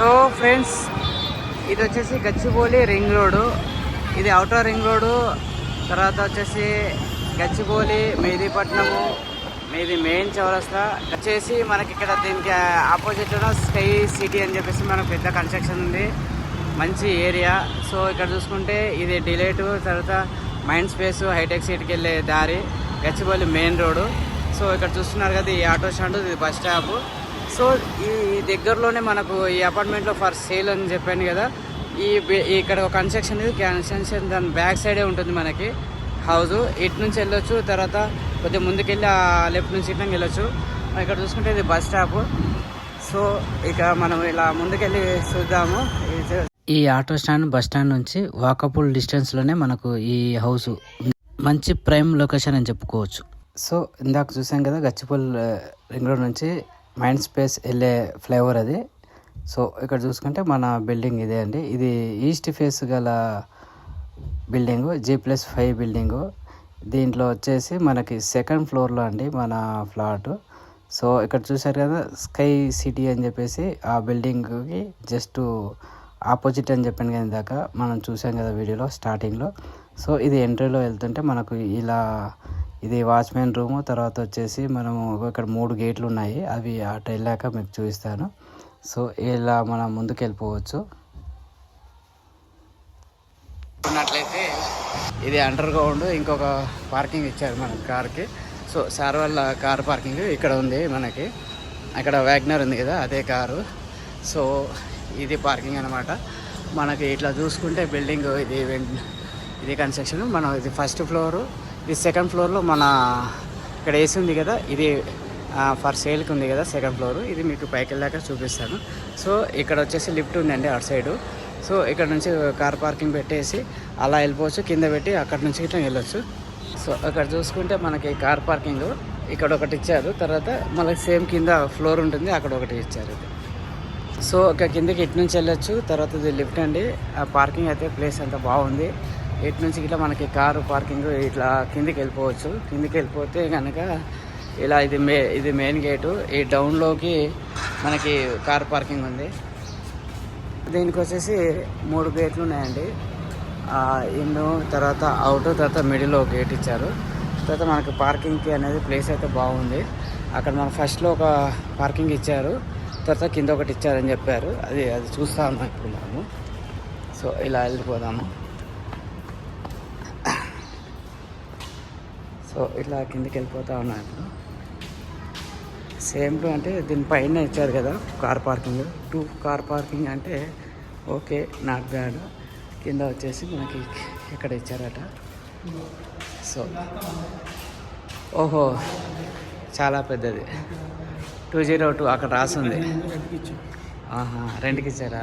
So friends ఇది వచ్చేసి Gachibowli ring road. ఇది అవుటర్ రింగ్ రోడ్. తర్వాత వచ్చేసి గచ్చిబౌలి మెహదీపట్నము మీది మెయిన్ చౌరస్తా. వచ్చేసి మనకి ఇక్కడ దీనికి ఆపోజిట్లో స్కై సిటీ అని చెప్పేసి మనకు పెద్ద కన్స్ట్రక్షన్ ఉంది. మంచి ఏరియా. సో ఇక్కడ చూసుకుంటే ఇది డిలేట్ తర్వాత మైండ్ స్పేస్ హైటెక్ సిటీకి వెళ్ళే దారి గచ్చిబౌలి మెయిన్ రోడ్డు సో ఇక్కడ చూస్తున్నారు కదా ఈ ఆటో స్టాండ్ ఇది బస్ స్టాప్. సో ఈ దగ్గరలోనే మనకు ఈ అపార్ట్మెంట్లో ఫర్ సేల్ అని చెప్పాను కదా ఈ ఇక్కడ ఒక కన్స్ట్రక్షన్ ఇది కన్స్ట్రక్షన్ దాని బ్యాక్ సైడే ఉంటుంది మనకి హౌస్ ఇటు నుంచి వెళ్ళొచ్చు తర్వాత కొద్దిగా ముందుకెళ్ళి ఆ లెఫ్ట్ నుంచి ఇట్లా వెళ్ళొచ్చు. ఇక్కడ చూసుకుంటే ఇది బస్ స్టాప్. సో ఇక మనం ఇలా ముందుకెళ్ళి చూద్దాము. ఈ ఆటో స్టాండ్ బస్ స్టాండ్ నుంచి వాకబుల్ డిస్టెన్స్లోనే మనకు ఈ హౌస్ మంచి ప్రైమ్ లొకేషన్ అని చెప్పుకోవచ్చు. సో ఇందాక చూసాం కదా గచ్చిపల్లి రింగ్ రోడ్ నుంచి మైండ్ స్పేస్ వెళ్ళే ఫ్లేవర్ అది. సో ఇక్కడ చూసుకుంటే మన బిల్డింగ్ ఇదే అండి. ఇది ఈస్ట్ ఫేస్ గల building G plus five building. దీంట్లో వచ్చేసి మనకి సెకండ్ ఫ్లోర్లో అండి మన ఫ్లాట్. సో ఇక్కడ చూసారు కదా స్కై సిటీ అని చెప్పేసి ఆ బిల్డింగ్కి జస్ట్ ఆపోజిట్ అని చెప్పాను కదా ఇందాక. మనం చూసాం కదా వీడియోలో స్టార్టింగ్లో. సో ఇది ఎంట్రీలో వెళ్తుంటే మనకు ఇలా ఇది వాచ్మెన్ రూము. తర్వాత వచ్చేసి మనము ఇక్కడ మూడు గేట్లు ఉన్నాయి. అవి అటు వెళ్ళాక మీకు చూపిస్తాను. సో ఇలా మనం ముందుకు వెళ్ళిపోవచ్చు ఉన్నట్లయితే ఇది అండర్ గ్రౌండ్ ఇంకొక పార్కింగ్ ఇచ్చారు మన కార్కి. సో సార్ వాళ్ళ కార్ పార్కింగ్ ఇక్కడ ఉంది మనకి. అక్కడ వ్యాగ్నర్ ఉంది కదా అదే కారు. సో ఇది పార్కింగ్ అనమాట మనకి ఇట్లా చూసుకుంటే బిల్డింగ్ ఇది ఇది కన్స్ట్రక్షన్. మనం ఇది ఫస్ట్ ఫ్లోరు. ఇది సెకండ్ ఫ్లోర్లో మన ఇక్కడ ఏసీ ఉంది కదా ఇది ఫర్ సేల్కి ఉంది కదా సెకండ్ ఫ్లోర్ ఇది మీకు పైకి వెళ్ళాక చూపిస్తాను. సో ఇక్కడ వచ్చేసి లిఫ్ట్ ఉందండి అటు సైడు. సో ఇక్కడ నుంచి కార్ పార్కింగ్ పెట్టేసి అలా వెళ్ళిపోవచ్చు. కింద పెట్టి అక్కడ నుంచి ఇట్లా వెళ్ళొచ్చు. సో అక్కడ చూసుకుంటే మనకి కార్ పార్కింగ్ ఇక్కడ ఒకటి ఇచ్చారు. తర్వాత మనకి సేమ్ కింద ఫ్లోర్ ఉంటుంది అక్కడ ఒకటి ఇచ్చారు. ఇది సో ఒక కిందకి ఇటు నుంచి వెళ్ళొచ్చు. తర్వాత ఇది లిఫ్ట్ అండి. ఆ పార్కింగ్ అయితే ప్లేస్ అంతా బాగుంది. ఇటు నుంచి ఇట్లా మనకి కారు పార్కింగ్ ఇట్లా కిందికి వెళ్ళిపోవచ్చు. కిందికి వెళ్ళిపోతే కనుక ఇలా ఇది మే ఇది మెయిన్ గేటు ఈ డౌన్లోకి మనకి కార్ పార్కింగ్ ఉంది. దీనికి వచ్చేసి మూడు గేట్లు ఉన్నాయండి. ఇన్ తర్వాత అవుట్ తర్వాత మిడిల్లో ఒక గేట్ ఇచ్చారు. తర్వాత మనకి పార్కింగ్కి అనేది ప్లేస్ అయితే బాగుంది. అక్కడ మన ఫస్ట్లో ఒక పార్కింగ్ ఇచ్చారు. తర్వాత కింద ఒకటి ఇచ్చారని చెప్పారు. అది అది చూస్తా ఉన్నాం ఇప్పుడు మనము. సో ఇలా వెళ్ళిపోదాము. సో ఇట్లా కిందకి వెళ్ళిపోతా ఉన్నాం ఇప్పుడు సేమ్ టు అంటే దీనిపైన ఇచ్చారు కదా car parking two car parking అంటే ఓకే నాట్ బ్యాడ్ కింద వచ్చేసి మనకి ఇక్కడ ఇచ్చారట. సో ఓహో చాలా పెద్దది. టూ జీరో టూ అక్కడ రాసింది. ఆహా రెంట్కి ఇచ్చారా?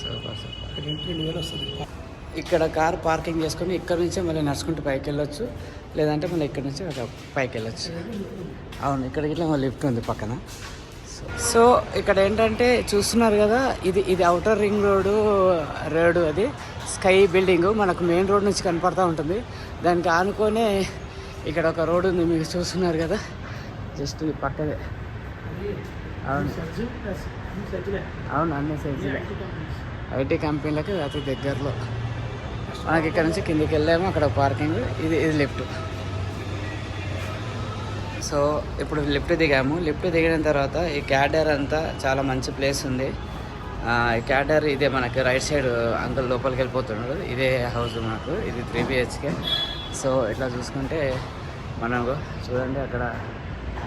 సూపర్ సూపర్ ఇక్కడ కార్ పార్కింగ్ చేసుకొని ఇక్కడ నుంచే మళ్ళీ నడుచుకుంటూ పైకి వెళ్ళొచ్చు. లేదంటే మళ్ళీ ఇక్కడ నుంచి ఒక పైకి వెళ్ళొచ్చు. అవును ఇక్కడ ఇట్లా మళ్ళీ లిఫ్ట్ ఉంది పక్కన. సో- ఇక్కడ ఏంటంటే చూస్తున్నారు కదా ఇది ఇది అవుటర్ రింగ్ రోడ్డు రోడ్డు అది. స్కై బిల్డింగ్ మనకు మెయిన్ రోడ్ నుంచి కనపడతా ఉంటుంది. దానికి ఆనుకొనే ఇక్కడ ఒక రోడ్ ఉంది మీరు చూస్తున్నారు కదా. జస్ట్ ఈ పక్కదే అవును. అవును అన్ని సైజులే. ఐటీ కంపెనీలకి అతి దగ్గరలో. మనకి ఇక్కడ నుంచి కిందికి వెళ్ళాము. అక్కడ పార్కింగ్. ఇది ఇది లిఫ్ట్. సో ఇప్పుడు లిఫ్ట్ దిగాము. లిఫ్ట్ దిగిన తర్వాత ఈ క్యాడర్ అంతా చాలా మంచి ప్లేస్ ఉంది. ఈ క్యాడర్ ఇదే మనకి రైట్ సైడ్ అంకుల్ లోపలికి వెళ్ళిపోతున్నాడు. ఇదే హౌస్ మనకు ఇది త్రీ బిహెచ్కే. సో ఇట్లా చూసుకుంటే మనకు చూడండి అక్కడ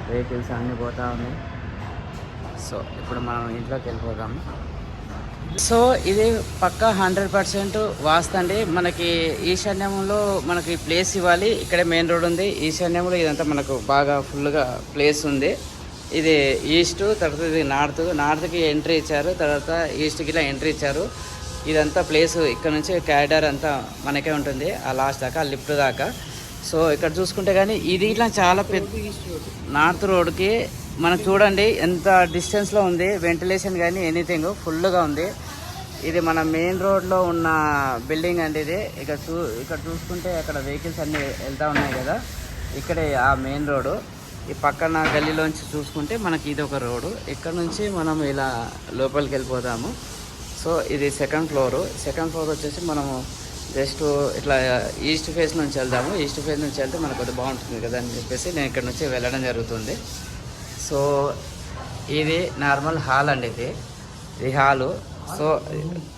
వెహికల్స్ అన్నీ పోతా ఉన్నాయి. సో ఇప్పుడు మనం ఇంట్లోకి వెళ్ళిపోదాము. సో ఇది పక్క హండ్రెడ్ పర్సెంట్ వాస్తండి మనకి ఈశాన్యంలో మనకి ప్లేస్ ఇవ్వాలి. ఇక్కడే మెయిన్ రోడ్ ఉంది. ఈశాన్యంలో ఇదంతా మనకు బాగా ఫుల్గా ప్లేస్ ఉంది. ఇది ఈస్ట్ తర్వాత ఇది నార్త్. నార్త్కి ఎంట్రీ ఇచ్చారు. తర్వాత ఈస్ట్కి ఇలా ఎంట్రీ ఇచ్చారు. ఇదంతా ప్లేస్ ఇక్కడ నుంచి క్యారిడార్ అంతా మనకే ఉంటుంది. ఆ లాస్ట్ దాకా ఆ లిఫ్ట్ దాకా. సో ఇక్కడ చూసుకుంటే కానీ ఇది ఇట్లా చాలా పెద్ద నార్త్ రోడ్కి మనం చూడండి ఎంత డిస్టెన్స్లో ఉంది వెంటిలేషన్ కానీ ఎనీథింగ్ ఫుల్గా ఉంది. ఇది మన మెయిన్ రోడ్లో ఉన్న బిల్డింగ్ అండి ఇది. ఇక్కడ చూ ఇక్కడ చూసుకుంటే అక్కడ వెహికల్స్ అన్నీ వెళ్తూ ఉన్నాయి కదా. ఇక్కడే ఆ మెయిన్ రోడ్డు. ఈ పక్కన గల్లీలోంచి చూసుకుంటే మనకి ఇది ఒక రోడ్డు. ఇక్కడ నుంచి మనం ఇలా లోపలికి వెళ్ళిపోతాము సో ఇది సెకండ్ ఫ్లోర్ సెకండ్ ఫ్లోర్ వచ్చేసి మనము జస్ట్ ఇట్లా ఈస్ట్ ఫేస్ నుంచి వెళ్దాము. ఈస్ట్ ఫేస్ నుంచి వెళ్తే మనకు కొద్దిగా బాగుంటుంది కదా అని చెప్పేసి నేను ఇక్కడ నుంచి వెళ్ళడం జరుగుతుంది. సో ఇది నార్మల్ హాల్ అండి ఇది. ఇది హాలు. సో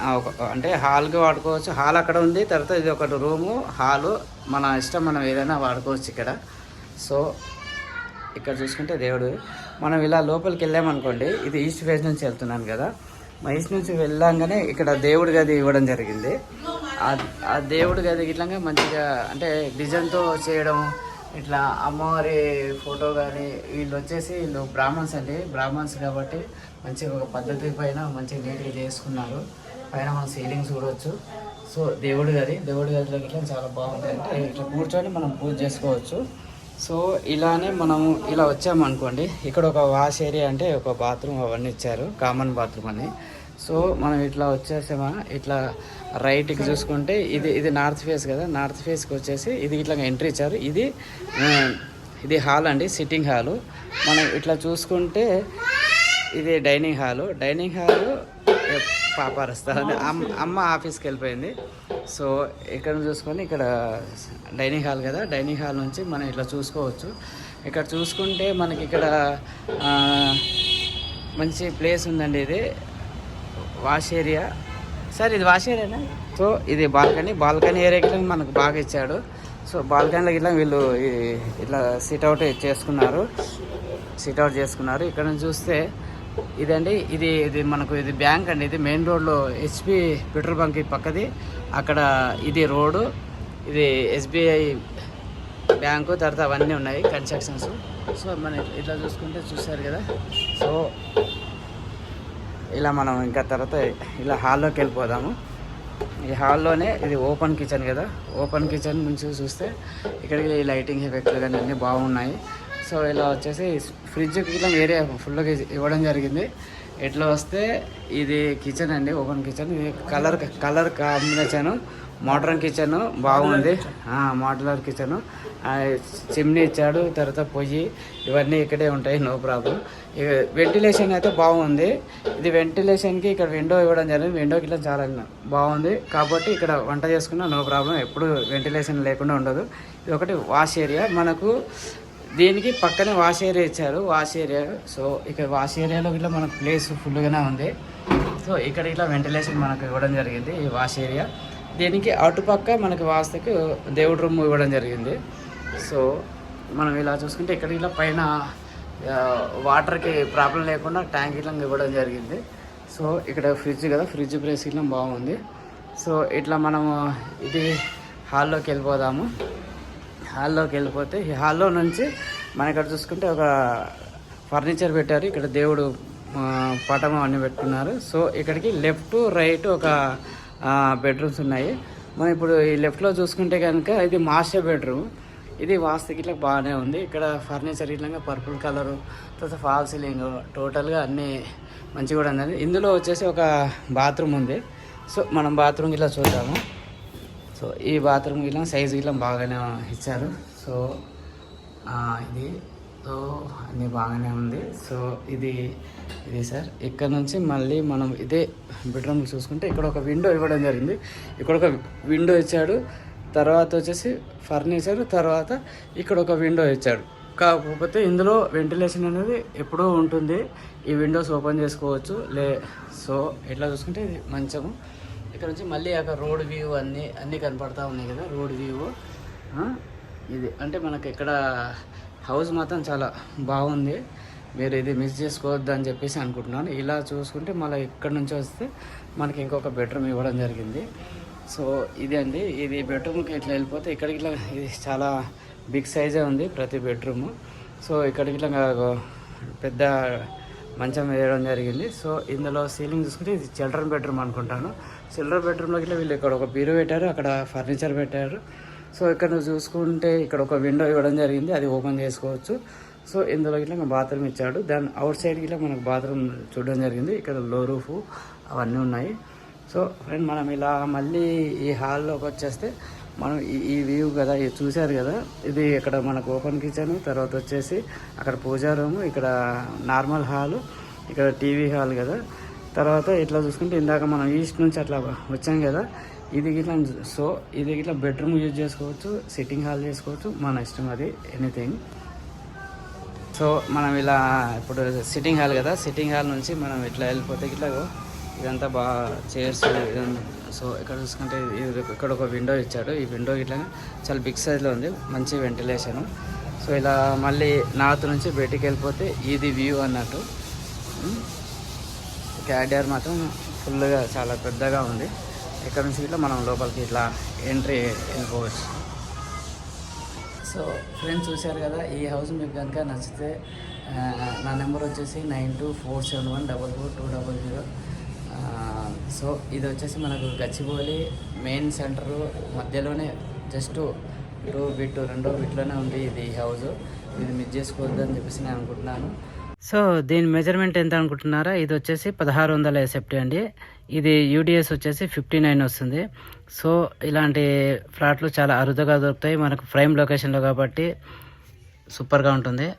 ఒక- అంటే హాల్కి వాడుకోవచ్చు. హాల్ అక్కడ ఉంది. తర్వాత ఇది ఒకటి రూము హాలు. మన ఇష్టం మనం ఏదైనా వాడుకోవచ్చు ఇక్కడ. సో ఇక్కడ చూసుకుంటే దేవుడు. మనం ఇలా లోపలికి వెళ్ళామనుకోండి ఇది ఈస్ట్ ఫేస్ నుంచి వెళ్తున్నాను కదా. మా ఈస్ట్ నుంచి వెళ్ళంగానే ఇక్కడ దేవుడి గది ఇవ్వడం జరిగింది. ఆ- ఆ దేవుడి గది ఇట్లాగా మంచిగా అంటే డిజైన్తో చేయడం ఇట్లా అమ్మవారి ఫోటో కానీ వీళ్ళు వచ్చేసి వీళ్ళు బ్రాహ్మణ్స్ అండి. బ్రాహ్మణ్స్ కాబట్టి మంచిగా ఒక పద్ధతి పైన మంచిగా నీట్గా చేసుకున్నారు. పైన మనం సీలింగ్స్ చూడవచ్చు సో దేవుడి గది దేవుడి గదిలో ఇట్లా చాలా బాగుంది అంటే ఇట్లా కూర్చొని మనం పూజ చేసుకోవచ్చు. సో ఇలానే మనము ఇలా వచ్చామనుకోండి ఇక్కడ ఒక వాష్ ఏరియా అంటే ఒక బాత్రూమ్ అవన్నీ ఇచ్చారు కామన్ బాత్రూమ్ అని. సో మనం ఇట్లా వచ్చేసామా? ఇట్లా రైట్కి చూసుకుంటే ఇది ఇది నార్త్ ఫేస్ కదా? నార్త్ ఫేస్కి వచ్చేసి ఇది ఇట్లా ఎంట్రీ ఇచ్చారు. ఇది ఇది హాల్ అండి సిట్టింగ్ హాలు మనం ఇట్లా చూసుకుంటే ఇది డైనింగ్ హాలు డైనింగ్ హాలు పాపారస్తా అమ్మ అమ్మ ఆఫీస్కి వెళ్ళిపోయింది. సో ఇక్కడ చూసుకొని ఇక్కడ డైనింగ్ హాల్ కదా? డైనింగ్ హాల్ నుంచి మనం ఇట్లా చూసుకోవచ్చు. ఇక్కడ చూసుకుంటే మనకి ఇక్కడ మంచి ప్లేస్ ఉందండి ఇది. Wash area. సార్ ఇది వాష్ ఏరియానా? సో ఇది బాల్కనీ. బాల్కనీ ఏరియా గిట్ల మనకు బాగా ఇచ్చాడు. సో బాల్కనీలో గిట్ల వీళ్ళు ఇట్లా సిట్అవుట్ చేసుకున్నారు. సిట్అవుట్ చేసుకున్నారు. ఇక్కడ నుంచి చూస్తే ఇదండి. ఇది ఇది మనకు ఇది బ్యాంక్ అండి. ఇది మెయిన్ రోడ్లో హెచ్పి పెట్రోల్ బంక్ పక్కది. అక్కడ ఇది రోడ్డు. ఇది ఎస్బీఐ బ్యాంకు. తర్వాత అవన్నీ ఉన్నాయి కన్స్ట్రక్షన్స్. సో మనం ఇట్లా చూసుకుంటే చూసారు కదా. సో ఇలా మనం ఇంకా తర్వాత ఇలా హాల్లోకి వెళ్ళిపోదాము. ఈ హాల్లోనే ఇది ఓపెన్ కిచెన్ కదా. ఓపెన్ కిచెన్ నుంచి చూస్తే ఇక్కడికి ఈ లైటింగ్ ఎఫెక్ట్లు కానీ అన్నీ బాగున్నాయి. సో ఇలా వచ్చేసి ఫ్రిడ్జ్కి ఇలా ఏరియా ఫుల్గా ఇవ్వడం జరిగింది. ఎట్లా వస్తే ఇది కిచెన్ అండి ఓపెన్ కిచెన్ ఇది colour colour combination modern kitchen బాగుంది. మోడలర్ కిచెన్ చిమ్నీ ఇచ్చాడు తర్వాత పొయ్యి ఇవన్నీ ఇక్కడే ఉంటాయి నో ప్రాబ్లం ఇక వెంటిలేషన్ అయితే బాగుంది. ఇది వెంటిలేషన్కి ఇక్కడ విండో ఇవ్వడం జరిగింది. విండోకి ఇట్లా చాలా బాగుంది. కాబట్టి ఇక్కడ వంట చేసుకున్నా నో ప్రాబ్లం ఎప్పుడు వెంటిలేషన్ లేకుండా ఉండదు. ఇది ఒకటి వాష్ ఏరియా మనకు దీనికి పక్కనే వాష్ ఏరియా ఇచ్చారు వాష్ ఏరియా. సో ఇక్కడ వాష్ ఏరియాలో ఇట్లా మనకు ప్లేస్ ఫుల్గానే ఉంది. సో ఇక్కడ ఇట్లా వెంటిలేషన్ మనకు ఇవ్వడం జరిగింది ఈ వాష్ ఏరియా. దీనికి అటుపక్క మనకి వాస్తకు దేవుడి రూమ్ ఇవ్వడం జరిగింది. సో మనం ఇలా చూసుకుంటే ఇక్కడ ఇలా పైన వాటర్కి ప్రాబ్లం లేకుండా ట్యాంక్ ఇట్లా ఇవ్వడం జరిగింది. సో ఇక్కడ ఫ్రిడ్జ్ కదా ఫ్రిడ్జ్ ప్లేస్ ఇట్లా బాగుంది. సో ఇట్లా మనము ఇది హాల్లోకి వెళ్ళిపోదాము. హాల్లోకి వెళ్ళిపోతే ఈ హాల్లో నుంచి మన ఇక్కడ చూసుకుంటే ఒక ఫర్నిచర్ పెట్టారు. ఇక్కడ దేవుడు పటం అన్నీ పెట్టుకున్నారు. సో ఇక్కడికి లెఫ్ట్ రైట్ ఒక బెడ్రూమ్స్ ఉన్నాయి. మనం ఇప్పుడు ఈ లెఫ్ట్లో చూసుకుంటే కనుక ఇది మాస్టర్ బెడ్రూమ్. ఇది వాస్తుకి ఇట్లా బాగానే ఉంది. ఇక్కడ ఫర్నిచర్ ఇట్లా పర్పుల్ కలరు తర్వాత ఫాల్ సీలింగ్ టోటల్గా అన్నీ మంచిగా కూడా ఉంది ఇందులో వచ్చేసి ఒక బాత్రూమ్ ఉంది. సో మనం బాత్రూమ్ ఇట్లా చూద్దాము. సో ఈ బాత్రూమ్ గిలం సైజు గిలం బాగానే ఇచ్చారు. సో ఇది. సో అన్నీ బాగానే ఉంది. సో ఇది ఇది సార్. ఇక్కడ నుంచి మళ్ళీ మనం ఇదే బెడ్రూమ్ చూసుకుంటే ఇక్కడ ఒక విండో ఇవ్వడం జరిగింది. ఇక్కడ ఒక విండో ఇచ్చాడు. తర్వాత వచ్చేసి ఫర్నిచర్ తర్వాత ఇక్కడ ఒక విండో ఇచ్చాడు. కాకపోతే ఇందులో వెంటిలేషన్ అనేది ఎప్పుడూ ఉంటుంది. ఈ విండోస్ ఓపెన్ చేసుకోవచ్చు. లే సో ఇట్లా చూసుకుంటే ఇది మంచము. ఇక్కడ నుంచి మళ్ళీ అక్కడ రోడ్ వ్యూ అన్నీ అన్నీ కనపడతా ఉన్నాయి కదా రోడ్ వ్యూ. ఇది అంటే మనకి ఇక్కడ హౌస్ మాత్రం చాలా బాగుంది. మీరు ఇది మిస్ చేసుకోవద్దు అని చెప్పేసి అనుకుంటున్నాను. ఇలా చూసుకుంటే మళ్ళీ ఇక్కడ నుంచి వస్తే మనకి ఇంకొక బెడ్రూమ్ ఇవ్వడం జరిగింది. సో ఇది అండి. ఇది బెడ్రూమ్కి ఇట్లా వెళ్ళిపోతే ఇక్కడికి ఇట్లా ఇది చాలా బిగ్ సైజే ఉంది ప్రతి బెడ్రూమ్ సో ఇక్కడికి ఇట్లా పెద్ద మంచం వేయడం జరిగింది. సో ఇందులో సీలింగ్ చూసుకుంటే ఇది చిల్డ్రన్ బెడ్రూమ్ అనుకుంటాను. చిల్డ్రన్ బెడ్రూమ్లోకి వీళ్ళు ఇక్కడ ఒక బీరు పెట్టారు. అక్కడ ఫర్నిచర్ పెట్టారు. సో ఇక్కడ నువ్వు చూసుకుంటే ఇక్కడ ఒక విండో ఇవ్వడం జరిగింది. అది ఓపెన్ చేసుకోవచ్చు. సో ఇందులో ఇట్లా బాత్రూమ్ ఇచ్చాడు. దాని అవుట్ సైడ్కి ఇట్లా మనకు బాత్రూమ్ చూడడం జరిగింది. ఇక్కడ లో రూఫ్ అవన్నీ ఉన్నాయి. సో ఫ్రెండ్ మనం ఇలా మళ్ళీ ఈ హాల్లోకి వచ్చేస్తే మనం ఈ- ఈ వ్యూ కదా ఇది చూశారు కదా? ఇది ఇక్కడ మనకు ఓపెన్ కిచెన్ తర్వాత వచ్చేసి అక్కడ పూజా రూమ్ ఇక్కడ నార్మల్ హాలు ఇక్కడ టీవీ హాల్ కదా? తర్వాత ఇట్లా చూసుకుంటే ఇందాక మనం ఈస్ట్ నుంచి అట్లా వచ్చాం కదా? ఇది ఇట్లా సో ఇది ఇట్లా బెడ్రూమ్ యూజ్ చేసుకోవచ్చు సిట్టింగ్ హాల్ చేసుకోవచ్చు మన ఇష్టం అది ఎనీథింగ్ సో మనం ఇలా ఇప్పుడు సిట్టింగ్ హాల్ కదా? సిట్టింగ్ హాల్ నుంచి మనం ఇట్లా వెళ్ళిపోతే ఇట్లా ఇదంతా బాగా చైర్స్ సో ఇక్కడ చూసుకుంటే ఇక్కడ ఒక విండో ఇచ్చాడు. ఈ విండో ఇట్లానే చాలా బిగ్ సైజ్లో ఉంది. మంచి వెంటిలేషన్. సో ఇలా మళ్ళీ నార్త్ నుంచి బయటికి వెళ్ళిపోతే ఇది వ్యూ అన్నట్టు. క్యాడియర్ మాత్రం ఫుల్గా చాలా పెద్దగా ఉంది. ఇక్కడ నుంచి ఇట్లా మనం లోపలికి ఇట్లా ఎంట్రీ వెళ్ళిపోవచ్చు. సో ఫ్రెండ్స్ చూశారు కదా ఈ హౌస్ మీకు కనుక నచ్చితే నా నెంబర్ వచ్చేసి nine two four seven one double four two double zero. So ఇది వచ్చేసి మనకు గచ్చిబౌలి మెయిన్ సెంటర్ మధ్యలోనే జస్ట్ టూ బిట్ రెండో బిట్లోనే ఉంది ఇది హౌస్ ఇది మిస్ చేసుకోవద్దు అని చెప్పేసి నేను అనుకుంటున్నాను. సో దీని మెజర్మెంట్ ఎంత అనుకుంటున్నారా? ఇది వచ్చేసి పదహారు వందల ఎస్ఎఫ్టీ అండి. ఇది యూడిఎస్ వచ్చేసి ఫిఫ్టీ నైన్ వస్తుంది. సో ఇలాంటి ఫ్లాట్లు చాలా అరుదుగా దొరుకుతాయి మనకు ప్రైమ్ లొకేషన్లో కాబట్టి. సూపర్గా ఉంటుంది.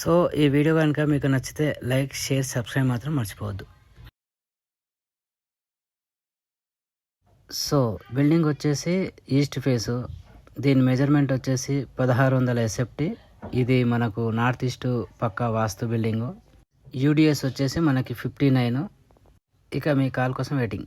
సో ఈ వీడియో కనుక మీకు నచ్చితే లైక్ షేర్ సబ్స్క్రైబ్ మాత్రం మర్చిపోవద్దు. సో బిల్డింగ్ వచ్చేసి ఈస్ట్ ఫేసు. దీని మెజర్మెంట్ వచ్చేసి పదహారు వందల ఎస్ఎఫ్టీ ఇది మనకు నార్త్ ఈస్ట్ పక్క వాస్తు బిల్డింగు. యూడిఎస్ వచ్చేసి మనకి ఫిఫ్టీ నైన్. ఇక మీ కాల్ కోసం వెయిటింగ్.